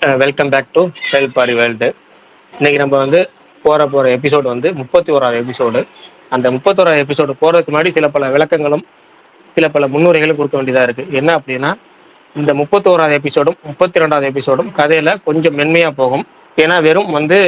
Welcome back to help Paari world இன்னைக்கு நம்ம வந்து போகிற போகிற எபிசோடு வந்து முப்பத்தி ஓராவது எபிசோடு அந்த முப்பத்தோராவது எபிசோடு போகிறதுக்கு முன்னாடி சில பல விளக்கங்களும் சில பல முன்னுரைகளும் கொடுக்க வேண்டியதாக இருக்குது என்ன அப்படின்னா இந்த முப்பத்தோராவது எபிசோடும் முப்பத்தி ரெண்டாவது எபிசோடும் கதையில் கொஞ்சம் மென்மையாக போகும். ஏன்னா வெறும் வந்து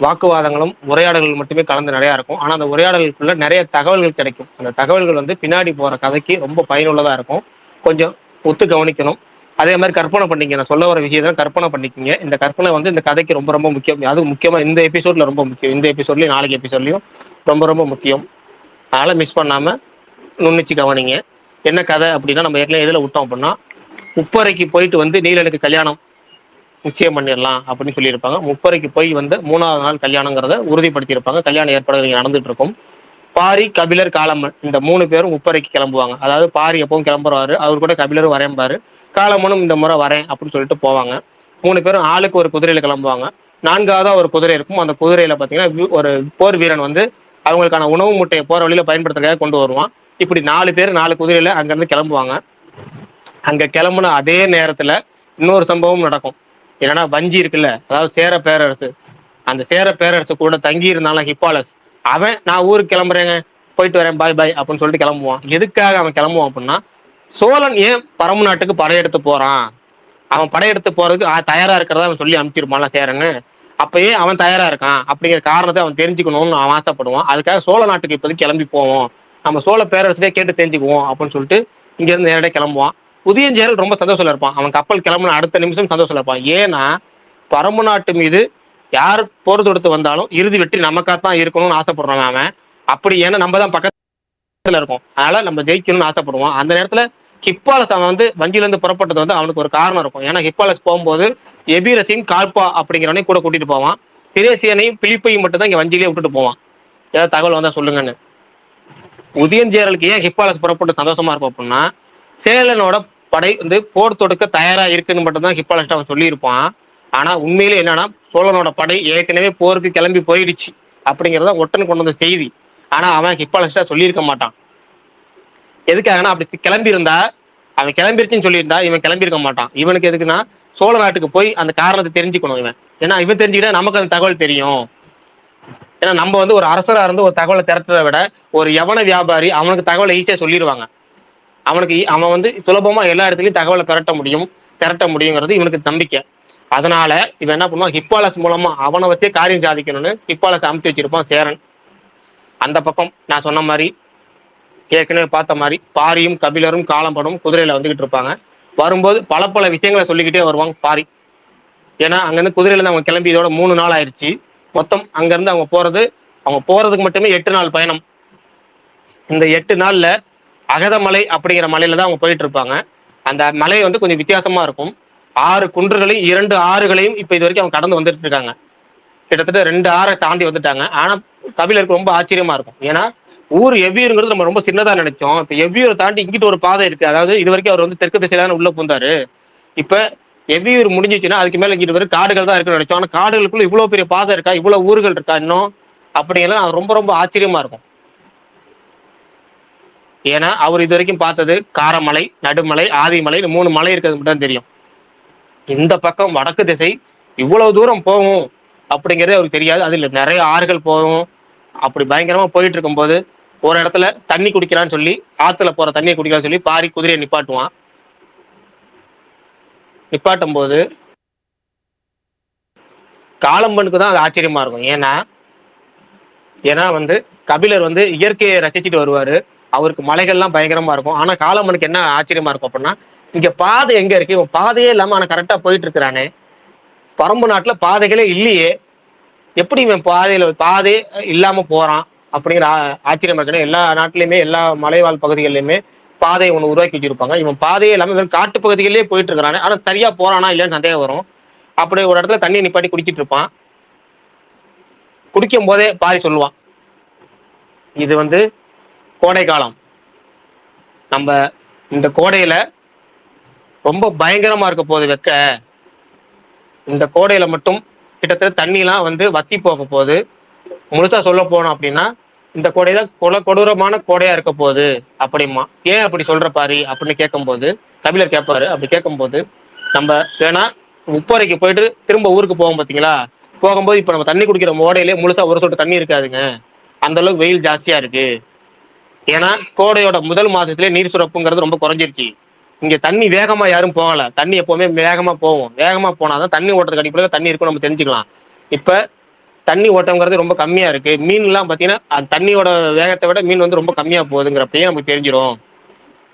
வாக்குவாதங்களும் உரையாடல்கள் மட்டுமே கலந்து நிறையா இருக்கும். ஆனால் அந்த உரையாடல்களுக்குள்ள நிறைய தகவல்கள் கிடைக்கும். அந்த தகவல்கள் வந்து பின்னாடி போகிற கதைக்கு ரொம்ப பயனுள்ளதாக இருக்கும். கொஞ்சம் ஒத்து கவனிக்கணும். அதே மாதிரி கற்பனை பண்ணிக்க நான் சொல்ல வர விஷயத்தை கற்பனை பண்ணிக்கிங்க. இந்த கற்பனை வந்து இந்த கதைக்கு ரொம்ப ரொம்ப முக்கியம். அதுவும் முக்கியமாக இந்த எபிசோட்ல ரொம்ப முக்கியம். இந்த எபிசோட்லையும் நாளைக்கு எபிசோட்லையும் ரொம்ப ரொம்ப முக்கியம். அதனால் மிஸ் பண்ணாமல் நுண்ணிச்சு கவனிங்க. என்ன கதை அப்படின்னா நம்ம ஏற்கனவே எதில் விட்டோம் அப்படின்னா முப்பரைக்கு போயிட்டு வந்து நீலனுக்கு கல்யாணம் நிச்சயம் பண்ணிடலாம் அப்படின்னு சொல்லியிருப்பாங்க. முப்பரைக்கு போய் வந்து மூணாவது நாள் கல்யாணங்கிறத உறுதிப்படுத்தியிருப்பாங்க. கல்யாண ஏற்பாடுகள் நடந்துட்டு இருக்கும் பாரி கபிலர் காலம்மன் இந்த மூணு பேரும் முப்பரைக்கு கிளம்புவாங்க. அதாவது பாரி எப்பவும் கிளம்புறாரு அவர் கூட கபிலரும் வரையம்பாரு காலமனும் இந்த முறை வரேன் அப்படின்னு சொல்லிட்டு போவாங்க. மூணு பேரும் ஆளுக்கு ஒரு குதிரையில கிளம்புவாங்க. நான்காவதா ஒரு குதிரை இருக்கும். அந்த குதிரையில பாத்தீங்கன்னா ஒரு போர் வீரன் வந்து அவங்களுக்கான உணவு முட்டையை போற வழியில பயன்படுத்துறதுக்காக கொண்டு வருவான். இப்படி நாலு பேர் நாலு குதிரையில அங்கிருந்து கிளம்புவாங்க. அங்க கிளம்புன அதே நேரத்துல இன்னொரு சம்பவம் நடக்கும். என்னன்னா வஞ்சி இருக்குல்ல அதாவது சேர பேரரசு. அந்த சேர பேரரசு கூட தங்கி இருந்தாலும் ஹிப்பாலஸ். அவன் நான் ஊருக்கு கிளம்புறேங்க. போயிட்டு வரேன். பாய் பாய் அப்படின்னு சொல்லிட்டு கிளம்புவான். எதுக்காக அவன் கிளம்புவான் அப்படின்னா சோழன் ஏன் பரம்பு நாட்டுக்கு படையெடுத்து போறான்? அவன் படையெடுத்து போறதுக்கு தயாரா இருக்கிறத அவன் சொல்லி அனுப்பிச்சிருப்பான்ல சேரன்னு. அப்பயே அவன் தயாரா இருக்கான். அப்படிங்கிற காரணத்தை அவன் தெரிஞ்சுக்கணும்னு அவன் ஆசைப்படுவான். அதுக்காக சோழ நாட்டுக்கு இப்போதைக்கு கிளம்பி போவோம். நம்ம சோழ பேரரசே கேட்டு தெரிஞ்சுக்குவோம் அப்படின்னு சொல்லிட்டு இங்க இருந்து நேரடியாக கிளம்புவான். உதயஞ்சேரல் ரொம்ப சந்தோஷம் இருப்பான். அவன் கப்பல் கிளம்புன அடுத்த நிமிஷம் சந்தோஷம் இருப்பான். ஏன்னா பரம்பு நாட்டு மீது யார் போர் தொடுத்து வந்தாலும் இறுதி வெற்றி நமக்காகத்தான் இருக்கணும்னு ஆசைப்படுறான் அவன். அப்படி ஏன்னா நம்ம தான் பக்கத்துல இருக்கும். அதனால நம்ம ஜெயிக்கணும்னு ஆசைப்படுவோம். அந்த நேரத்துல ஹிப்பாலஸ் அவன் வந்து வஞ்சிலேருந்து புறப்பட்டது வந்து அவனுக்கு ஒரு காரணம் இருக்கும். ஏன்னா ஹிப்பாலஸ் போகும்போது எபிரசியும் கால்பா அப்படிங்கிறவனையும் கூட கூட்டிட்டு போவான். திரேசியனையும் பிலிப்பையும் மட்டும் தான் இங்க வஞ்சிலேயே விட்டுட்டு போவான். ஏதாவது தகவல் வந்தா சொல்லுங்கன்னு. உதயஞ்சேரலுக்கு ஏன் ஹிப்பாலஸ் புறப்பட்டு சந்தோஷமா இருப்போம் அப்படின்னா சேலனோட படை வந்து போர் தொடுக்க தயாரா இருக்குன்னு மட்டும்தான் ஹிப்பாலஸ்ட் அவன் சொல்லியிருப்பான். ஆனா உண்மையிலே என்னன்னா சோழனோட படை ஏற்கனவே போருக்கு கிளம்பி போயிடுச்சு அப்படிங்கிறத ஒட்டன் கொண்டு வந்த செய்தி. ஆனா அவன் ஹிப்பாலஸ்டா சொல்லியிருக்க மாட்டான். எதுக்காகனா அப்படி கிளம்பி இருந்தா அவன் கிளம்பிருச்சுன்னு சொல்லியிருந்தா இவன் கிளம்பியிருக்க மாட்டான். இவனுக்கு எதுக்குன்னா சோழ நாட்டுக்கு போய் அந்த காரணத்தை தெரிஞ்சுக்கணும் இவன். ஏன்னா இவன் தெரிஞ்சுக்கிட்டா நமக்கு அந்த தகவல் தெரியும். ஏன்னா நம்ம வந்து ஒரு அரசராக இருந்து ஒரு தகவலை திரட்டுறதை விட ஒரு எவன வியாபாரி அவனுக்கு தகவலை ஈஸியாக சொல்லிடுவாங்க அவனுக்கு அவன் வந்து சுலபமா எல்லா இடத்துலயும் தகவலை திரட்ட முடியும் திரட்ட முடியுங்கிறது இவனுக்கு நம்பிக்கை. அதனால இவன் என்ன பண்ணுவான்? ஹிப்பாலஸ் மூலமா அவனை வச்சே காரியம் சாதிக்கணும்னு ஹிப்பாலஸ் அமைத்து வச்சிருப்பான் சேரன். அந்த பக்கம் நான் சொன்ன மாதிரி ஏற்கனவே பார்த்த மாதிரி பாரியும் கபிலரும் காலம்படும் குதிரையில வந்துகிட்டு இருப்பாங்க. வரும்போது பல பல விஷயங்களை சொல்லிக்கிட்டே வருவாங்க பாரி. ஏன்னா அங்கேருந்து குதிரையில அவங்க கிளம்பி இதோட மூணு நாள் ஆயிடுச்சு. மொத்தம் அங்கேருந்து அவங்க போறது அவங்க போறதுக்கு மட்டுமே எட்டு நாள் பயணம். இந்த எட்டு நாள்ல அகதமலை அப்படிங்கிற மலையில தான் அவங்க போயிட்டு இருப்பாங்க. அந்த மலை வந்து கொஞ்சம் வித்தியாசமா இருக்கும். ஆறு குன்றுகளையும் இரண்டு ஆறுகளையும் இப்போ இது வரைக்கும் அவங்க கடந்து வந்துட்டு இருக்காங்க. கிட்டத்தட்ட ரெண்டு ஆறை தாண்டி வந்துட்டாங்க. ஆனா கபிலருக்கு ரொம்ப ஆச்சரியமா இருக்கும். ஏன்னா ஊர் எவ்வியூருங்கிறது நம்ம ரொம்ப சின்னதா நினைச்சோம். இப்ப எவ்வியூரை தாண்டி இங்கிட்டு ஒரு பாதை இருக்கு. அதாவது இது வரைக்கும் அவர் வந்து தெற்கு திசையில உள்ள பூந்தாரு. இப்ப எவ்வியூர் முடிஞ்சிச்சுன்னா அதுக்கு மேல இங்கிட்டு வரும் காடுகள் தான் இருக்குன்னு நினைச்சோம். ஆனா காடுகளுக்குள்ள இவ்வளவு பெரிய பாதை இருக்கா? இவ்வளவு ஊர்கள் இருக்கா இன்னும்? அப்படிங்கிறது ரொம்ப ரொம்ப ஆச்சரியமா இருக்கும். ஏன்னா அவர் இது வரைக்கும் பார்த்தது காரமலை நடுமலை ஆதிமலை மூணு மலை இருக்கிறது மட்டும் தான் தெரியும். இந்த பக்கம் வடக்கு திசை இவ்வளவு தூரம் போகும் அப்படிங்கிறதே அவருக்கு தெரியாது. அதில் நிறைய ஆறுகள் போகும். அப்படி பயங்கரமா போயிட்டு இருக்கும்போது ஒரு இடத்துல தண்ணி குடிக்கிறான்னு சொல்லி ஆத்துல போற தண்ணியை குடிக்கிறான்னு சொல்லி பாரி குதிரையை நிப்பாட்டுவான். நிப்பாட்டும் போது காலம்பனுக்கு தான் அது ஆச்சரியமா இருக்கும். ஏன்னா ஏன்னா வந்து கபிலர் வந்து இயற்கையை ரசிச்சுட்டு வருவாரு. அவருக்கு மலைகள்லாம் பயங்கரமா இருக்கும். ஆனா காலம்பனுக்கு என்ன ஆச்சரியமா இருக்கும் அப்படின்னா இங்க பாதை எங்க இருக்கு? இவன் பாதையே இல்லாம ஆனா கரெக்டா போயிட்டு இருக்கிறானே. பரம்பு நாட்டுல பாதைகளே இல்லையே. எப்படி இவன் பாதையில பாதை இல்லாம போறான்? அப்படிங்கிற ஆச்சரியமா இருக்கணும் எல்லா நாட்டிலையுமே எல்லா மலைவாழ் பகுதிகளிலுமே பாதையை ஒன்று உருவாக்கி வச்சிருப்பாங்க. இவன் பாதையே எல்லாமே காட்டு பகுதிகளிலே போயிட்டு இருக்கிறானே. ஆனால் சரியா போறானா இல்லைன்னு சந்தேகம் வரும். அப்படி ஒரு இடத்துல தண்ணி நிப்பாட்டி குடிச்சிட்டு இருப்பான். குடிக்கும் போதே பாரி சொல்லுவான். இது வந்து கோடை காலம். நம்ம இந்த கோடையில ரொம்ப பயங்கரமா இருக்க போகுது வெக்க. இந்த கோடையில மட்டும் கிட்டத்தட்ட தண்ணிலாம் வந்து வத்தி போக போகுது முழுசா சொல்ல போனோம் அப்படின்னா இந்த கோடையில கொல கொடூரமான கோடையா இருக்க போகுது அப்படிமா. ஏன் அப்படி சொல்ற பாரு அப்படின்னு கேட்கும்போது கபிலர் கேட்பாரு. அப்படி கேட்கும்போது நம்ம வேணா உப்பறைக்கு போயிட்டு திரும்ப ஊருக்கு போவோம் பார்த்தீங்களா போகும்போது இப்போ நம்ம தண்ணி குடிக்கிற ஓடையிலே முழுசா ஒரு சொட்டு தண்ணி இருக்காதுங்க. அந்த அளவுக்கு வெயில் ஜாஸ்தியா இருக்கு. ஏன்னா கோடையோட முதல் மாதத்துல நீர் சுரப்புங்கிறது ரொம்ப குறைஞ்சிருச்சு. இங்க தண்ணி வேகமா யாரும் போகல. தண்ணி எப்பவுமே வேகமா போகும் வேகமா போனாதான் தண்ணி ஓட்டுறதுக்கு அடிப்படையில் தண்ணி இருக்கும் நம்ம தெரிஞ்சுக்கலாம். இப்ப தண்ணி ஓட்டம்ங்கிறது ரொம்ப கம்மியா இருக்கு. மீன்லாம் பார்த்தீங்கன்னா அந்த தண்ணியோட வேகத்தை விட மீன் வந்து ரொம்ப கம்மியா போகுதுங்கிறப்பயே நமக்கு தெரிஞ்சிடும்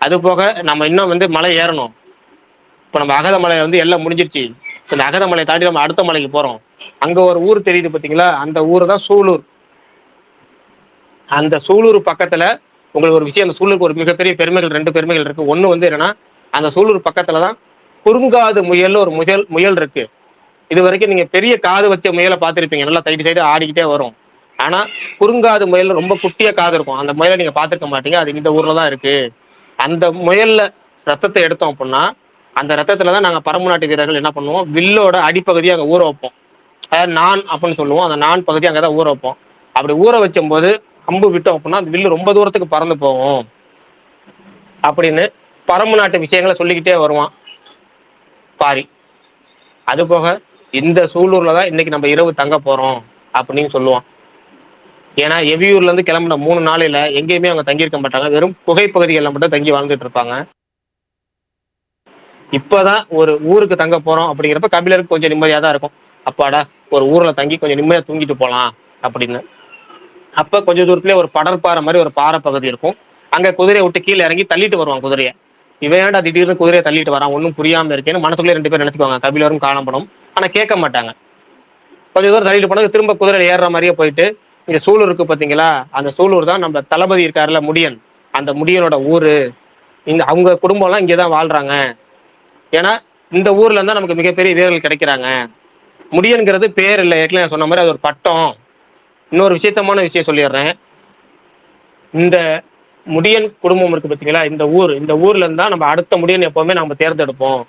அது போக நம்ம இன்னும் வந்து மலை ஏறணும். இப்போ நம்ம அகத மலை வந்து எல்லாம் முடிஞ்சிருச்சு. இப்போ இந்த அகத மலையை தாண்டி நம்ம அடுத்த மலைக்கு போறோம். அங்க ஒரு ஊர் தெரியுது பார்த்தீங்களா அந்த ஊர் தான் சூலூர். அந்த சூலூர் பக்கத்துல உங்களுக்கு ஒரு விஷயம் அந்த சூலூருக்கு ஒரு மிகப்பெரிய பெருமைகள் ரெண்டு பெருமைகள் இருக்கு. ஒண்ணு வந்து என்னன்னா அந்த சூலூர் பக்கத்தில் தான் குறுங்காது முயல்னு ஒரு முயல் முயல் இருக்கு. இது வரைக்கும் நீங்க பெரிய காது வச்ச முயலை பார்த்துருப்பீங்க. நல்லா சைடு சைடு ஆடிக்கிட்டே வரும். ஆனா குறுங்காது முயல் ரொம்ப குட்டிய காது இருக்கும். அந்த முயலை நீங்க பார்த்துருக்க மாட்டீங்க. அது இந்த ஊர்ல தான் இருக்கு. அந்த முயல்ல ரத்தத்தை எடுத்தோம் அப்படின்னா அந்த ரத்தத்துல தான் நாங்க பரம்பு நாட்டு வீரர்கள் என்ன பண்ணுவோம்? வில்லோட அடிப்பகுதியை அங்க ஊற வைப்போம். அதாவது நான் அப்படின்னு சொல்லுவோம். அந்த நான் பகுதி அங்கே தான் ஊற வைப்போம். அப்படி ஊற வைக்கும்போது அம்பு விட்டோம் அப்படின்னா அந்த வில்லு ரொம்ப தூரத்துக்கு பறந்து போகும். அப்படின்னு பரம்பு நாட்டு விஷயங்களை சொல்லிக்கிட்டே வருவான். பாரி. அது போக இந்த சூலூர்ல தான் இன்னைக்கு நம்ம இரவு தங்க போறோம் அப்படின்னு சொல்லுவான். ஏன்னா எவியூர்ல இருந்து கிளம்புன மூணு நாளையில எங்கேயுமே அவங்க தங்கியிருக்க மாட்டாங்க. வெறும் புகைப்பகுதிகளில் மட்டும் தங்கி வாழ்ந்துட்டு இருப்பாங்க. இப்பதான் ஒரு ஊருக்கு தங்க போறோம் அப்படிங்கிறப்ப கபிலருக்கு கொஞ்சம் நிம்மதியா தான் இருக்கும். அப்பாடா ஒரு ஊர்ல தங்கி கொஞ்சம் நிம்மதியா தூங்கிட்டு போலாம் அப்படின்னு. அப்ப கொஞ்ச தூரத்துல ஒரு படற்பாறை மாதிரி ஒரு பாறை பகுதி இருக்கும். அங்க குதிரையை விட்டு கீழே இறங்கி தள்ளிட்டு வருவான் குதிரையை. இவன் ஏன்டா திடீர்னு குதிரையை தள்ளிட்டு வரான்? ஒன்றும் புரியாமல் இருக்கேன்னு மனசுக்குள்ளே ரெண்டு பேர் நினச்சிக்குவாங்க. கபிலரும் காணப்படும் ஆனால் கேட்க மாட்டாங்க. கொஞ்சம் தூரம் தள்ளிட்டு போனது திரும்ப குதிரையில் ஏறுற மாதிரியே போயிட்டு இங்கே சூலூர் இருக்குது பார்த்தீங்களா அந்த சூலூர் தான் நம்ம தளபதி இருக்கார்ல முடியன். அந்த முடியனோட ஊர். இந்த அவங்க குடும்பம்லாம் இங்கே தான் வாழ்கிறாங்க ஏன்னா இந்த ஊரில் இருந்தால் நமக்கு மிகப்பெரிய வீரர்கள் கிடைக்கிறாங்க. முடியன்கிறது பேர் இல்லை. ஏற்கனவே நான் சொன்ன மாதிரி அது ஒரு பட்டம். இன்னொரு விசேஷமான விஷயம் சொல்லிடுறேன். இந்த முடியன் குடும்பம் இருக்கு பார்த்தீங்களா இந்த ஊர் இந்த ஊர்ல இருந்தா நம்ம அடுத்த முடியன் எப்பவுமே நம்ம தேர்ந்தெடுப்போம்.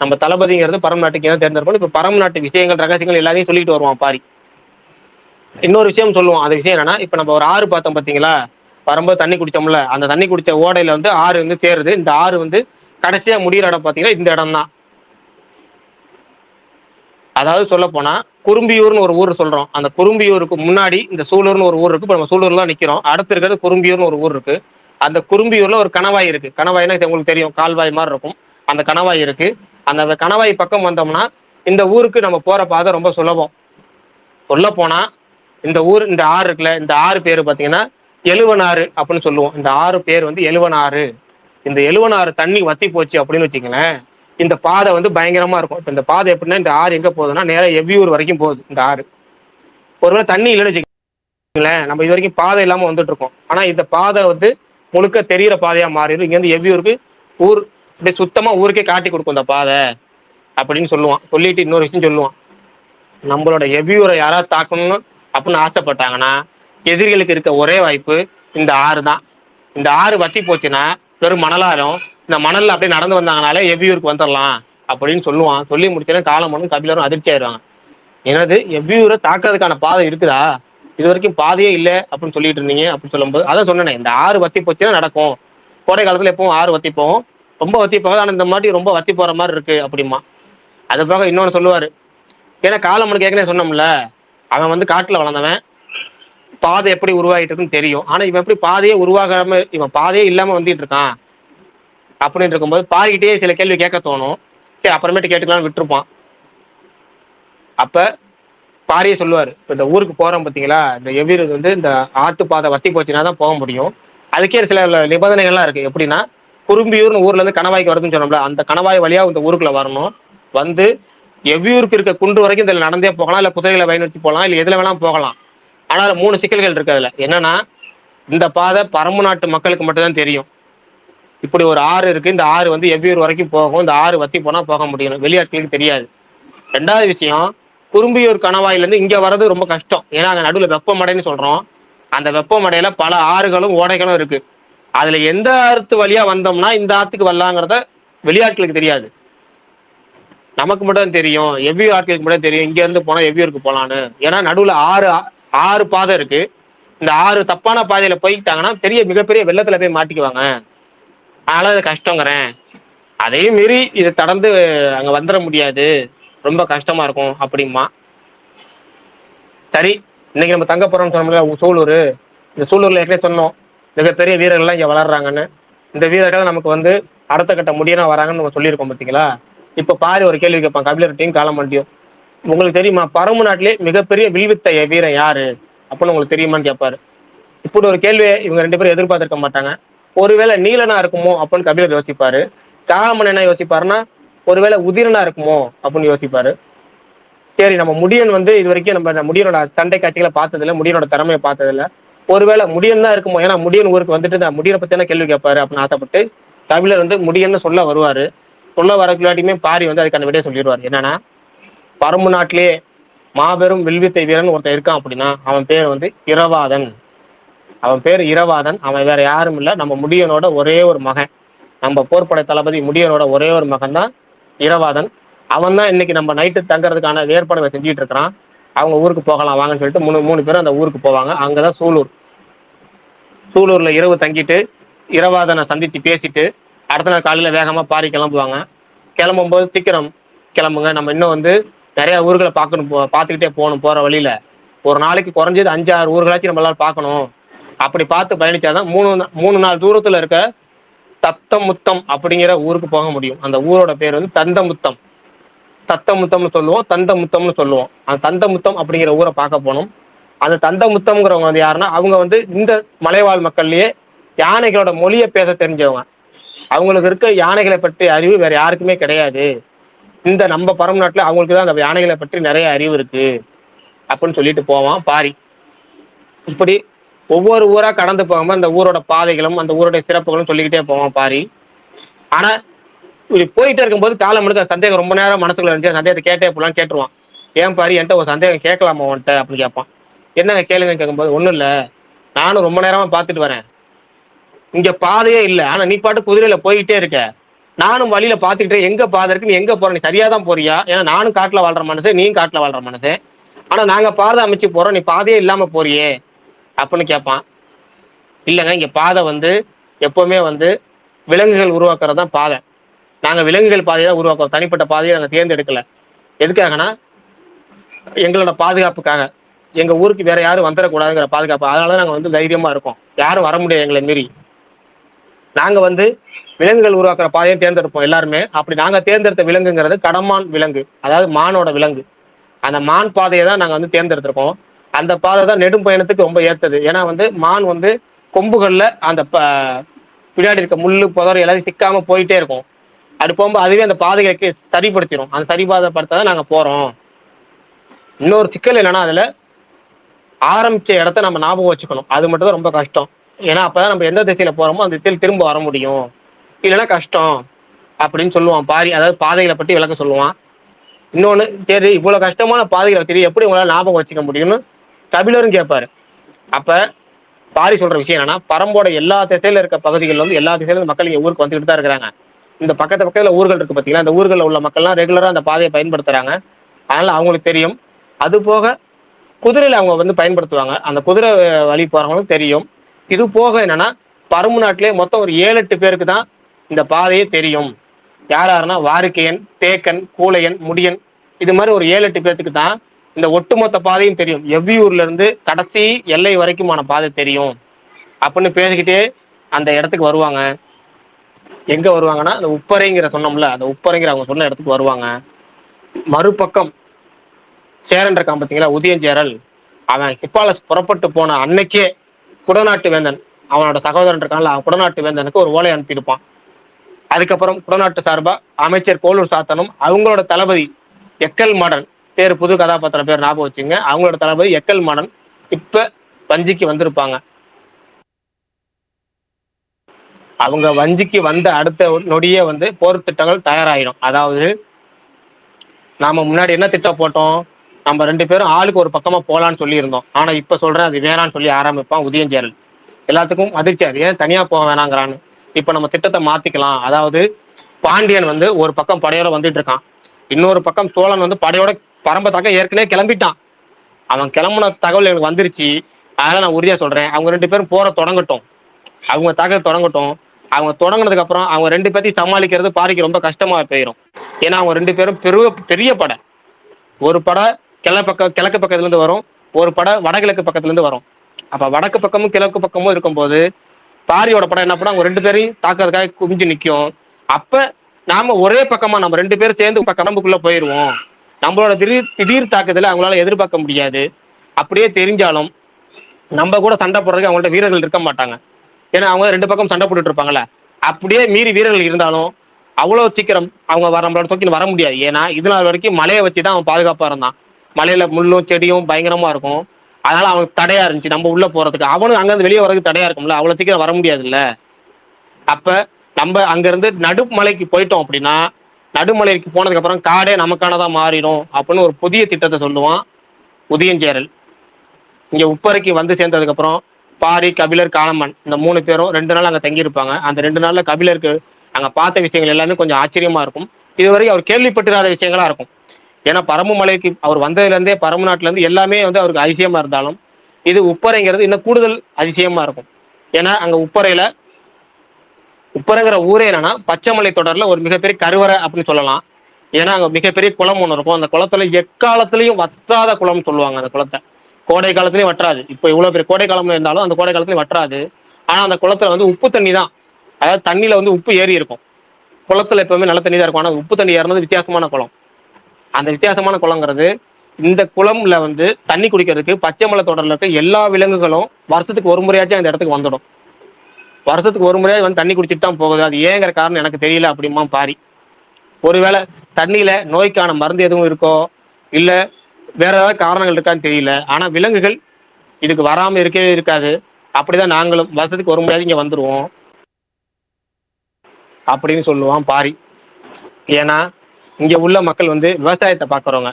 நம்ம தளபதிங்கிறது பரம் நாட்டுக்கு ஏதாவது தேர்ந்தெடுப்போம் இப்போ பரம் நாட்டு விஷயங்கள் ரகசியங்கள் எல்லாத்தையும் சொல்லிட்டு வருவான் பாரி. இன்னொரு விஷயம் சொல்லுவோம் அந்த விஷயம் என்னன்னா இப்போ நம்ம ஒரு ஆறு பார்த்தோம் பார்த்தீங்களா வரும்போது தண்ணி குடிச்சோம்ல அந்த தண்ணி குடிச்ச ஓடையில வந்து ஆறு வந்து சேருது. இந்த ஆறு வந்து கடைசியா முடியிற இடம் பார்த்தீங்கன்னா இந்த இடம் தான் அதாவது சொல்ல போனா குறும்பியூர்னு ஒரு ஊர் சொல்றோம். அந்த குறும்பியூருக்கு முன்னாடி இந்த சூலூர்னு ஒரு ஊர் இருக்கு. இப்போ நம்ம சூலூர்ல தான் நிக்கிறோம். அடுத்து இருக்கிறது குறும்பியூர்னு ஒரு ஊர் இருக்கு. அந்த குறும்பியூர்ல ஒரு கணவாய் இருக்கு. கணவாய்னா இது உங்களுக்கு தெரியும் கால்வாய் மாதிரி இருக்கும். அந்த கணவாய் இருக்கு. அந்த கணவாய் பக்கம் வந்தோம்னா இந்த ஊருக்கு நம்ம போற பாதை ரொம்ப சுலபம். சொல்ல போனா இந்த ஊர் இந்த ஆறு இருக்குல்ல இந்த ஆறு பேர் பார்த்தீங்கன்னா எழுவனாறு அப்படின்னு சொல்லுவோம். இந்த ஆறு பேர் வந்து எழுவனாறு. இந்த எழுவனாறு தண்ணி வத்தி போச்சு அப்படின்னு வச்சுக்கங்களேன் இந்த பாதை வந்து பயங்கரமா இருக்கும். இப்போ இந்த பாதை எப்படின்னா இந்த ஆறு எங்க போகுதுன்னா நேரா எவ்வியூர் வரைக்கும் போகுது இந்த ஆறு. ஒருவேளை தண்ணி இல்லைன்னு வச்சுக்கோங்களேன் நம்ம இது வரைக்கும் பாதை இல்லாம வந்துட்டு இருக்கோம். ஆனா இந்த பாதை வந்து முழுக்க தெரியிற பாதையா மாறிடும். இங்க இருந்து எவ்வியூருக்கு ஊர் அப்படியே சுத்தமா ஊருக்கே காட்டி கொடுக்கும் இந்த பாதை. அப்படின்னு சொல்லுவான். சொல்லிட்டு இன்னொரு விஷயம் சொல்லுவான். நம்மளோட எவ்வியூரை யாராவது தாக்கணும்னு அப்படின்னு ஆசைப்பட்டாங்கன்னா எதிரிகளுக்கு இருக்க ஒரே வாய்ப்பு இந்த ஆறு தான். இந்த ஆறு வத்தி போச்சுன்னா வெறும் மணலாரும் இந்த மணல்ல அப்படியே நடந்து வந்தாங்கனாலே எவ்வியூருக்கு வந்துடலாம் அப்படின்னு சொல்லுவான். சொல்லி முடிச்சோன்னே காலமனும் கபிலரும் அதிர்ச்சி ஆயிடுவாங்க. எனது எவ்வியூரை தாக்குறதுக்கான பாதை இருக்குதா? இது வரைக்கும் பாதையே இல்லை அப்படின்னு சொல்லிட்டு இருந்தீங்க அப்படின்னு சொல்லும்போது அதான் சொன்னேன் இந்த ஆறு வத்தி போச்சுன்னா நடக்கும். கோடை காலத்துல எப்பவும் ஆறு வத்தி போகும். ரொம்ப வத்தி போகாது ஆனால் இந்த மாதிரி ரொம்ப வத்தி போற மாதிரி இருக்கு அப்படிமா அது போக இன்னொன்று சொல்லுவாரு. ஏன்னா காலமனுக்கு ஏற்கனவே சொன்னோம்ல அவன் வந்து காட்டுல வளர்ந்தவன். பாதை எப்படி உருவாகிட்டு இருக்குன்னு தெரியும். ஆனா இவன் எப்படி பாதையே உருவாகாம இவன் பாதையே இல்லாம வந்துட்டு இருக்கான். அப்படின்னு இருக்கும்போது பாரிக்கிட்டே சில கேள்வி கேட்க தோணும். சரி அப்புறமேட்டு கேட்டுக்கலாம்னு விட்டுருப்பான். அப்ப பாரியே சொல்லுவார். இப்போ இந்த ஊருக்கு போறோம் பார்த்தீங்களா இந்த எவ்விரு வந்து இந்த ஆத்து பாதை வத்தி போச்சுன்னா தான் போக முடியும். அதுக்கே சில நிபந்தனைகள்லாம் இருக்கு. எப்படின்னா குறும்பியூர்னு ஊர்ல இருந்து கணவாய்க்கு வருதுன்னு சொன்னோம்ல அந்த கணவாய் வழியா இந்த ஊருக்குள்ள வரணும். வந்து எவ்வியூருக்கு இருக்க குண்டு வரைக்கும் இதில் நடந்தே போகலாம் இல்லை குதிரைகளை பயன்படுத்தி போகலாம் இல்லை எதில் வேணாலும் போகலாம். ஆனால் மூணு சிக்கல்கள் இருக்கு அதில். என்னன்னா இந்த பாதை பரம்பு நாட்டு மக்களுக்கு மட்டும்தான் தெரியும். இப்படி ஒரு ஆறு இருக்கு. இந்த ஆறு வந்து எவ்வியூர் வரைக்கும் போகும். இந்த ஆறு வத்தி போனால் போக முடியும். வெளியாட்களுக்கு தெரியாது. ரெண்டாவது விஷயம் குறும்பியூர் கணவாயிலேருந்து இங்க வர்றது ரொம்ப கஷ்டம். ஏன்னா அந்த நடுவில் வெப்பமடைன்னு சொல்றோம். அந்த வெப்பமடையில பல ஆறுகளும் ஓடைகளும் இருக்கு. அதுல எந்த ஆறுத்து வழியா வந்தோம்னா இந்த ஆத்துக்கு வரலாங்கிறத வெளியாட்களுக்கு தெரியாது. நமக்கு மட்டும் தெரியும். எவ்வியூர் ஆட்களுக்கு மட்டும் தெரியும். இங்க இருந்து போனா எவ்வியூருக்கு போலான்னு. ஏன்னா நடுவுல ஆறு ஆறு பாதை இருக்கு. இந்த ஆறு தப்பான பாதையில போய்ட்டாங்கன்னா பெரிய மிகப்பெரிய வெள்ளத்துல போய் மாட்டிக்குவாங்க. அதனால அது கஷ்டங்கிறேன். அதையும் மீறி இதை தொடர்ந்து அங்க வந்துட முடியாது. ரொம்ப கஷ்டமா இருக்கும் அப்படிமா சரி இன்னைக்கு நம்ம தங்க போறோம்னு சொன்னோம்ல சூலூர் இந்த சூலூர்ல ஏற்கனவே சொன்னோம் மிகப்பெரிய வீரர்கள்லாம் இங்க வளர்றாங்கன்னு. இந்த வீரர்கள் நமக்கு வந்து அடுத்த கட்ட முடியனா வராங்கன்னு நம்ம சொல்லியிருக்கோம் பார்த்தீங்களா இப்போ பாரு ஒரு கேள்வி கேட்பான் கபிலர்ட்டையும் காலமண்டியும் உங்களுக்கு தெரியுமா பரம்பு நாட்டிலே மிகப்பெரிய வில்வித்த வீரன் யாரு? அப்படின்னு உங்களுக்கு தெரியுமான்னு கேட்பாரு. இப்படி ஒரு கேள்வியை இவங்க ரெண்டு பேரும் எதிர்பார்த்திருக்க மாட்டாங்க. ஒருவேளை நீலனா இருக்குமோ அப்படின்னு கபிலர் யோசிப்பாரு. காமன் என்ன யோசிப்பாருன்னா ஒருவேளை உதிரனா இருக்குமோ அப்படின்னு யோசிப்பாரு. சரி நம்ம முடியன் வந்து இது வரைக்கும் நம்ம முடியனோட சண்டை காட்சிகளை பார்த்ததில்ல முடியனோட திறமையை பார்த்ததில்ல. ஒருவேளை முடியன் தான் இருக்குமோ ஏன்னா முடியன் ஊருக்கு வந்துட்டு நான் முடியனை பத்தியான கேள்வி கேட்பாரு அப்படின்னு ஆசைப்பட்டு தமிழர் வந்து முடியன்னு சொல்ல வருவாரு. சொல்ல வரக்குள்ளாட்டியுமே பாரி வந்து அதுக்கான விடையை சொல்லிடுவார். என்னன்னா பரம்பு நாட்டிலே மாபெரும் வில்வித்தை வீரன் ஒருத்தன் இருக்கான் அப்படின்னா அவன் பேர் வந்து இரவாதன். அவன் பேர் இரவாதன். அவன் வேற யாரும் இல்லை. நம்ம முடியனோட ஒரே ஒரு மகன். நம்ம போர்படை தளபதி முடியனோட ஒரே ஒரு மகன் தான் இரவாதன் அவன் தான் இன்னைக்கு நம்ம நைட்டு தங்கறதுக்கான ஏற்பாடுகளை செஞ்சுட்டு இருக்கிறான். அவங்க ஊருக்கு போகலாம் வாங்கன்னு சொல்லிட்டு மூணு மூணு பேரும் அந்த ஊருக்கு போவாங்க. அங்கதான் சூலூர். சூலூர்ல இரவு தங்கிட்டு இரவாதனை சந்திச்சு பேசிட்டு அடுத்த நாள் காலையில வேகமா பாரி கிளம்புவாங்க. கிளம்பும்போது சீக்கிரம் கிளம்புங்க. நம்ம இன்னும் வந்து நிறைய ஊர்களை பார்க்கணும் போ பார்த்துக்கிட்டே போகணும் போற வழியில. ஒரு நாளைக்கு குறைஞ்சது அஞ்சு ஆறு ஊர்களாச்சும் நம்மளால பார்க்கணும். அப்படி பார்த்து பயணிச்சாதான் மூணு மூணு நாள் தூரத்துல இருக்க தத்தமுத்தம் அப்படிங்கிற ஊருக்கு போக முடியும். அந்த ஊரோட பேர் வந்து தந்தமுத்தம். தத்தமுத்தம்னு சொல்லுவோம் தந்தமுத்தம்னு சொல்லுவோம். அந்த தந்தமுத்தம் அப்படிங்கிற ஊரை பார்க்க போனோம். அந்த தந்தமுத்தம்ங்கிறவங்க வந்து யாருன்னா அவங்க வந்து இந்த மலைவாழ் மக்கள்லயே யானைகளோட மொழியை பேச தெரிஞ்சவங்க. அவங்களுக்கு இருக்க யானைகளை பற்றி அறிவு வேற யாருக்குமே கிடையாது. இந்த நம்ம பரம் நாட்டில் அவங்களுக்கு தான் அந்த யானைகளை பற்றி நிறைய அறிவு இருக்கு. அப்படின்னு சொல்லிட்டு போவான் பாரி. இப்படி ஒவ்வொரு ஊரா கடந்து போகும்போது அந்த ஊரோட பாதைகளும் அந்த ஊரோட சிறப்புகளும் சொல்லிக்கிட்டே போவான் பாரி. ஆனா இப்படி போயிட்டே இருக்கும்போது காலம் முழுக்க சந்தேகம் ரொம்ப நேரம் மனசுக்குள்ள இருந்துச்சு. சந்தேகத்தை கேட்டே போலான்னு கேட்டுருவான். ஏன் பாரி என்கிட்ட ஒரு சந்தேகம் கேட்கலாமா உன்கிட்ட? அப்படின்னு கேட்பான். என்னங்க கேளுங்கன்னு கேட்கும்போது ஒன்றும் இல்லை. நானும் ரொம்ப நேரமா பார்த்துட்டு வரேன். இங்க பாதையே இல்லை. ஆனா நீ பாட்டு குதிரையில போயிட்டே இருக்க. நானும் வழியில பார்த்துக்கிட்டே எங்க பாதை இருக்கு நீ எங்க போற? நீ சரியா தான் போறியா? ஏன்னா நானும் காட்டுல வாழ்ற மனுஷன் நீயும் காட்டுல வாழ்ற மனுஷன் ஆனா நாங்க பாதை அமைச்சு போறோம். நீ பாதையே இல்லாம போறியே. அப்படின்னு கேட்பான் இல்லைங்க இங்கே பாதை வந்து எப்போவுமே வந்து விலங்குகள் உருவாக்குறது தான் பாதை. நாங்கள் விலங்குகள் பாதையை தான் உருவாக்குறோம். தனிப்பட்ட பாதையை நாங்கள் தேர்ந்தெடுக்கல. எதுக்காகனா எங்களோட பாதுகாப்புக்காக. எங்கள் ஊருக்கு வேற யாரும் வந்துடக்கூடாதுங்கிற பாதுகாப்பு. அதனால தான் வந்து தைரியமாக இருக்கோம். யாரும் வர முடியாது எங்களை மீறி. நாங்கள் வந்து விலங்குகள் உருவாக்குற பாதையை தேர்ந்தெடுப்போம் எல்லாருமே. அப்படி நாங்கள் தேர்ந்தெடுத்த விலங்குங்கிறது கடமான் விலங்கு அதாவது மானோட விலங்கு. அந்த மான் பாதையை தான் நாங்கள் வந்து தேர்ந்தெடுத்திருக்கோம். அந்த பாதை தான் நெடும் பயணத்துக்கு ரொம்ப ஏற்றது ஏன்னா வந்து மான் வந்து கொம்புகளில் அந்த ப- பின்னாடி இருக்க முள்ளு புதர் எல்லாத்தையும் சிக்காம போயிட்டே இருக்கும். அது போகும்போது அதுவே அந்த பாதைகளுக்கு சரிப்படுத்திடும் அந்த சரிபாதைப்படுத்த தான் நாங்கள் போகிறோம் இன்னொரு சிக்கல் என்னன்னா அதில் ஆரம்பிச்ச இடத்த நம்ம ஞாபகம் வச்சுக்கணும். அது மட்டும் தான் ரொம்ப கஷ்டம். ஏன்னா அப்பதான் நம்ம எந்த திசையில போறோமோ அந்த திசையில் திரும்ப வர முடியும். இல்லைன்னா கஷ்டம் அப்படின்னு சொல்லுவான் பாரி அதாவது பாதைகளை பற்றி விளக்க சொல்லுவான். இன்னொன்று சரி இவ்வளோ கஷ்டமான பாதைகளை வச்சு எப்படி உங்களால் ஞாபகம் வச்சுக்க முடியும்னு கபிலரும் கேட்பாரு அப்ப பாரி சொல்ற விஷயம் என்னன்னா பரம்போட எல்லா திசையில இருக்க பகுதிகளில் வந்து எல்லா திசையில இருந்து மக்கள் இங்க ஊருக்கு வந்துட்டு தான் இருக்கிறாங்க. இந்த பக்கத்து பக்கத்துல ஊர்கள் இருக்கு பாத்தீங்களா அந்த ஊர்களில் உள்ள மக்கள்லாம் ரெகுலரா அந்த பாதையை பயன்படுத்துறாங்க. அதனால அவங்களுக்கு தெரியும். அது போக குதிரையில அவங்க வந்து பயன்படுத்துவாங்க. அந்த குதிரை வழி போறவங்களும் தெரியும். இது போக என்னன்னா பரும்பு நாட்டிலே மொத்தம் ஒரு ஏழு எட்டு பேருக்கு தான் இந்த பாதையே தெரியும். யார் யாருன்னா வாரிக்கையன் தேக்கன் கூலையன் முடியன் இது மாதிரி ஒரு ஏழு எட்டு பேர்த்துக்கு தான் இந்த ஒட்டுமொத்த பாதையும் தெரியும். எவ்வியூர்ல இருந்து கடைசி எல்லை வரைக்குமான பாதை தெரியும். அப்படின்னு பேசிக்கிட்டே அந்த இடத்துக்கு வருவாங்க. எங்க வருவாங்கன்னா அந்த உப்பரைங்கிற சொன்னோம்ல அந்த உப்பரைங்கிற அவங்க சொன்ன இடத்துக்கு வருவாங்க. மறுபக்கம் சேரன் இருக்கான் பார்த்தீங்களா உதயஞ்சேரல். அவன் ஹிப்பாலஸ் புறப்பட்டு போன அன்னைக்கே குடநாட்டு வேந்தன் அவனோட சகோதரன் இருக்கான்ல அவன் குடநாட்டு வேந்தனுக்கு ஒரு ஓலை அனுப்பியிருப்பான். அதுக்கப்புறம் குடநாட்டு சார்பா அமைச்சர் கோலூர் சாத்தனும் அவங்களோட தளபதி எக்கல் மாடன் பேர் புது கதாபாத்திரம் பேர் ஞாபகம் வச்சுங்க. அவங்களோட தளபதி எக்கல் மாடன். இப்ப வஞ்சிக்கு வந்திருப்பாங்க. அவங்க வஞ்சிக்கு வந்த அடுத்த நொடியே வந்து போர் திட்டங்கள் தயாராயிடும். அதாவது நாம முன்னாடி என்ன திட்டம் போட்டோம்? நம்ம ரெண்டு பேரும் ஆளுக்கு ஒரு பக்கமா போலான்னு சொல்லியிருந்தோம். ஆனா இப்ப சொல்றேன் அது வேணான்னு சொல்லி ஆரம்பிப்பான் உதயஞ்சேரல் எல்லாத்துக்கும் அதிர்ச்சியாரு ஏன் தனியா போக வேணாங்கிறான்னு. இப்ப நம்ம திட்டத்தை மாத்திக்கலாம். அதாவது பாண்டியன் வந்து ஒரு பக்கம் படையோட வந்துட்டு இருக்கான். இன்னொரு பக்கம் சோழன் வந்து படையோட பரம்ப தக்க ஏற்கனவே கிளம்பிட்டான். அவன் கிளம்புன தகவல் எனக்கு வந்துருச்சு. அதனால நான் உறுதியா சொல்றேன். அவங்க ரெண்டு பேரும் போற தொடங்கட்டும். அவங்க தக தொடங்கட்டும். அவங்க தொடங்குனதுக்கு அப்புறம் அவங்க ரெண்டு பேர்த்தையும் சமாளிக்கிறது பாரிக்கு ரொம்ப கஷ்டமா போயிடும் ஏன்னா அவங்க ரெண்டு பேரும் பெரிய பெரிய படை. ஒரு படை கிழ பக்கம் கிழக்கு பக்கத்துல இருந்து வரும். ஒரு படை வடகிழக்கு பக்கத்துல இருந்து வரும். அப்ப வடக்கு பக்கமும் கிழக்கு பக்கமும் இருக்கும்போது பாரியோட படம் என்ன பண்ணா அவங்க ரெண்டு பேரையும் தாக்குறதுக்காக குமிஞ்சு நிக்கும். அப்ப நாம ஒரே பக்கமா நம்ம ரெண்டு பேரும் சேர்ந்து இப்ப கடம்புக்குள்ள போயிருவோம். நம்மளோட திடீர் திடீர் தாக்குதலை அவங்களால எதிர்பார்க்க முடியாது. அப்படியே தெரிஞ்சாலும் நம்ம கூட சண்டை போடுறதுக்கு அவங்கள்ட்ட வீரர்கள் இருக்க மாட்டாங்க. ஏன்னா அவங்க ரெண்டு பக்கம் சண்டை போட்டுட்டு இருப்பாங்கல்ல. அப்படியே மீறி வீரர்கள் இருந்தாலும் அவ்வளோ சீக்கிரம் அவங்க வர நம்மளோட தூக்கி வர முடியாது. ஏன்னா இது நாள் வரைக்கும் மலையை வச்சு தான் அவன் பாதுகாப்பாக இருந்தான். மலையில் முள்ளும் செடியும் பயங்கரமாக இருக்கும். அதனால் அவனுக்கு தடையாக இருந்துச்சு. நம்ம உள்ளே போகிறதுக்கு அவனும் அங்கேருந்து வெளியே வரதுக்கு தடையா இருக்கும்ல. அவ்வளோ சீக்கிரம் வர முடியாதுல்ல. அப்போ நம்ம அங்கேருந்து நடுமலைக்கு போயிட்டோம் அப்படின்னா நடுமலைக்கு போனதுக்கு அப்புறம் காடே நமக்கானதா மாறிடும் அப்படின்னு ஒரு புதிய திட்டத்தை சொல்லுவான் உதயஞ்சேரல். இங்க உப்பரைக்கு வந்து சேர்ந்ததுக்கு அப்புறம் பாரி கபிலர் காளம்மன் இந்த மூணு பேரும் ரெண்டு நாள் அங்க தங்கியிருப்பாங்க. அந்த ரெண்டு நாள்ல கபிலருக்கு அங்க பார்த்த விஷயங்கள் எல்லாமே கொஞ்சம் ஆச்சரியமா இருக்கும். இதுவரை அவர் கேள்விப்பட்டிராத விஷயங்களா இருக்கும். ஏன்னா பரம்பு மலைக்கு அவர் வந்ததுல இருந்தே பரம்பு நாட்டுல இருந்து எல்லாமே வந்து அவருக்கு அதிசயமா இருந்தாலும் இது உப்பரைங்கிறது இன்னும் கூடுதல் அதிசயமா இருக்கும். ஏன்னா அங்க உப்பரையில் உப்பரங்கிற ஊரே என்னன்னா பச்சைமலை தொடர்ல ஒரு மிகப்பெரிய கருவறை அப்படின்னு சொல்லலாம். ஏன்னா அங்க மிகப்பெரிய குளம் ஒன்று இருக்கும். அந்த குளத்துல எக்காலத்திலையும் வற்றாத குளம்னு சொல்லுவாங்க அந்த குளத்தை. கோடை காலத்துலயும் வற்றாது. இப்போ இவ்வளவு பெரிய கோடை காலம் இருந்தாலும் அந்த கோடை காலத்துலயும் வற்றாது. ஆனா அந்த குளத்துல வந்து உப்பு தண்ணி தான். அதாவது தண்ணியில வந்து உப்பு ஏறி இருக்கும். குளத்துல எப்பவுமே நல்ல தண்ணி தான் இருக்கும். ஆனா உப்பு தண்ணி ஏறினது வித்தியாசமான குளம். அந்த வித்தியாசமான குளங்கிறது இந்த குளம்ல வந்து தண்ணி குடிக்கிறதுக்கு பச்சை மலை தொடர்ல இருக்க எல்லா விலங்குகளும் வருஷத்துக்கு ஒரு முறையாச்சும் அந்த இடத்துக்கு வந்துடும். வருஷத்துக்கு ஒரு முறையாவது வந்து தண்ணி குடிச்சிட்டு தான் போகுது. அது ஏங்கிற காரணம் எனக்கு தெரியல அப்படிமா பாரி. ஒருவேளை தண்ணியில நோய்க்கான மருந்து எதுவும் இருக்கோ இல்ல வேற ஏதாவது காரணங்கள் இருக்கான்னு தெரியல. ஆனா விலங்குகள் இதுக்கு வராம இருக்கவே இருக்காது. அப்படிதான் நாங்களும் வருஷத்துக்கு ஒரு முறையாவது இங்க வந்துருவோம். அப்படின்னு சொல்லுவான் பாரி. ஏன்னா இங்க உள்ள மக்கள் வந்து விவசாயத்தை பார்க்குறவங்க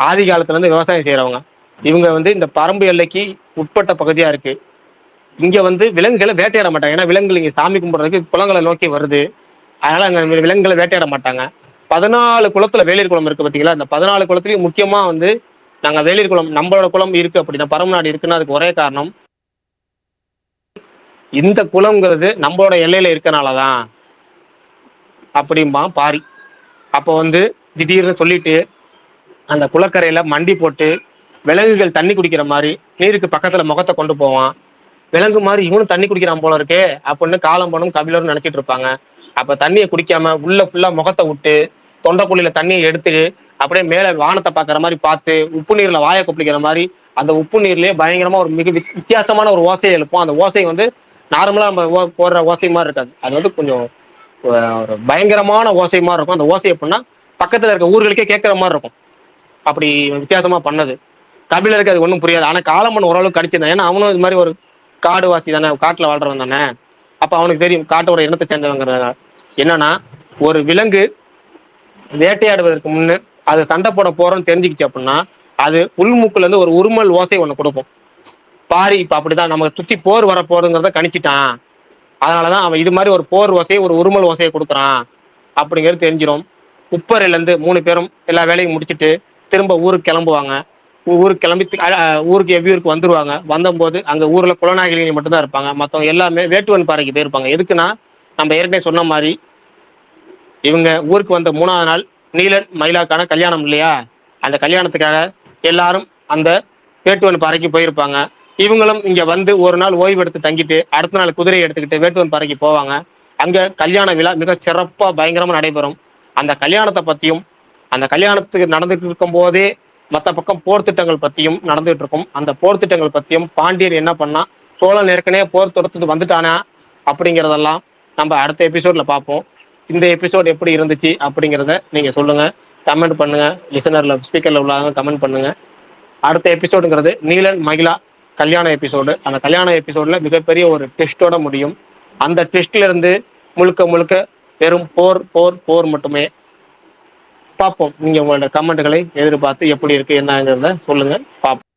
ஆதி காலத்துல இருந்து விவசாயம் செய்கிறவங்க இவங்க வந்து இந்த பரம்பு எல்லைக்கு உட்பட்ட பகுதியா இருக்கு. இங்க வந்து விலங்குகளை வேட்டையாட மாட்டாங்க. ஏன்னா விலங்குகள் இங்க சாமி கும்பிடுறதுக்கு குளங்களை நோக்கி வருது. அதனால அங்க விலங்குகளை வேட்டையாட மாட்டாங்க. பதினாலு குளத்துல வேலியர் குளம் இருக்கு பாத்தீங்களா? அந்த பதினாலு குளத்துலயும் முக்கியமா வந்து நாங்க வேலியர் குளம் நம்மளோட குளம் இருக்கு அப்படின்னா பரமநாடு இருக்குன்னா அதுக்கு ஒரே காரணம் இந்த குளம்ங்கிறது நம்மளோட எல்லையில இருக்கனாலதான் அப்படிம்பா பாரி. அப்போ வந்து திடீர்னு சொல்லிட்டு அந்த குளக்கரையில மண்டி போட்டு விலங்குகள் தண்ணி குடிக்கிற மாதிரி நீருக்கு பக்கத்துல முகத்தை கொண்டு போவான். விலங்கு மாதிரி இவனும் தண்ணி குடிக்கிறான் போல இருக்கே அப்படின்னு காலம் பணம் கபிலரும் நினைச்சிட்டு இருப்பாங்க. அப்ப தண்ணியை குடிக்காம உள்ள ஃபுல்லா முகத்தை விட்டு தொண்டைக்குழியில தண்ணியை எடுத்து அப்படியே மேல வானத்தை பாக்குற மாதிரி பார்த்து உப்பு நீர்ல வாயை கொப்பளிக்கிற மாதிரி அந்த உப்பு நீர்லயே பயங்கரமா ஒரு மிக வித்தியாசமான ஒரு ஓசையை எழுப்போம். அந்த ஓசை வந்து நார்மலா நம்ம ஓ- போடுற ஓசை மாதிரி இருக்காது. அது வந்து கொஞ்சம் ஒரு பயங்கரமான ஓசை மாதிரி இருக்கும். அந்த ஓசை எப்படின்னா பக்கத்துல இருக்க ஊர்களுக்கே கேட்கற மாதிரி இருக்கும். அப்படி வித்தியாசமா பண்ணது. கபிலருக்கு அது ஒன்றும் புரியாது. ஆனா காலமன் ஓரளவுக்கு கடிச்சிருந்தான். ஏன்னா அவனும் இது மாதிரி ஒரு காடுவாசி தானே காட்டுல வாழ்றவன் தானே. அப்ப அவனுக்கு தெரியும் காட்டோட இனத்தை சேர்ந்தவங்கிறத என்னன்னா ஒரு விலங்கு வேட்டையாடுவதற்கு முன்னு அது சண்டை போட போறோம்னு தெரிஞ்சுக்கிச்சு அப்படின்னா அது உள்மூக்குல இருந்து ஒரு உருமல் ஓசை ஒண்ணு கொடுக்கும். பாரி இப்ப அப்படிதான் நமக்கு சுத்தி போர் வர போறதுங்கிறத கணிச்சிட்டான். அதனாலதான் அவன் இது மாதிரி ஒரு போர் ஓசையை ஒரு உருமல் ஓசையை கொடுக்குறான். அப்படிங்கிறது தெரிஞ்சிடும் உப்பரையிலேருந்து மூணு பேரும் எல்லா வேலையும் முடிச்சுட்டு திரும்ப ஊருக்கு கிளம்புவாங்க. ஊருக்கு கிளம்பி ஊருக்கு எவ்வியூருக்கு வந்துருவாங்க? வந்தபோது அங்க ஊர்ல குலநாயகிகள் மட்டும்தான் இருப்பாங்க. மத்தவங்க எல்லாமே வேட்டுவன் பாறைக்கு போயிருப்பாங்க. எதுக்குன்னா நம்ம ஏற்கனவே சொன்ன மாதிரி இவங்க ஊருக்கு வந்த மூணாவது நாள் நீலன் மயிலாக்கான கல்யாணம் இல்லையா? அந்த கல்யாணத்துக்காக எல்லாரும் அந்த வேட்டுவன் பாறைக்கு போயிருப்பாங்க. இவங்களும் இங்க வந்து ஒரு நாள் ஓய்வு எடுத்து தங்கிட்டு அடுத்த நாள் குதிரையை எடுத்துக்கிட்டு வேட்டுவன் பாறைக்கு போவாங்க. அங்க கல்யாண விழா மிக சிறப்பா பயங்கரமா நடைபெறும். அந்த கல்யாணத்தை பத்தியும் அந்த கல்யாணத்துக்கு நடந்துட்டு இருக்கும் போதே மற்ற பக்கம் போர் திட்டங்கள் பத்தியும் நடந்துட்டு இருக்கும் அந்த போர் திட்டங்கள் பத்தியும் பாண்டியர் என்ன பண்ணா சோழன் ஏற்கனவே போர் தொடுத்துட்டு வந்துட்டானா அப்படிங்கிறதெல்லாம் நம்ம அடுத்த எபிசோட்ல பார்ப்போம். இந்த எபிசோட் எப்படி இருந்துச்சு அப்படிங்கிறத நீங்க சொல்லுங்க. கமெண்ட் பண்ணுங்க. லிசனர்ல ஸ்பீக்கர்ல உள்ளவங்க கமெண்ட் பண்ணுங்க. அடுத்த எபிசோடுங்கிறது நீலன் மகிழா கல்யாண எபிசோடு அந்த கல்யாண எபிசோட்ல மிகப்பெரிய ஒரு டெஸ்டோட முடியும். அந்த டெஸ்ட்ல இருந்து முழுக்க முழுக்க வெறும் போர் போர் போர் மட்டுமே பார்ப்போம் நீங்க உங்களோட கமெண்ட்டுகளை எதிர்பார்த்து எப்படி இருக்கு என்னங்கிறத சொல்லுங்க. பார்ப்போம்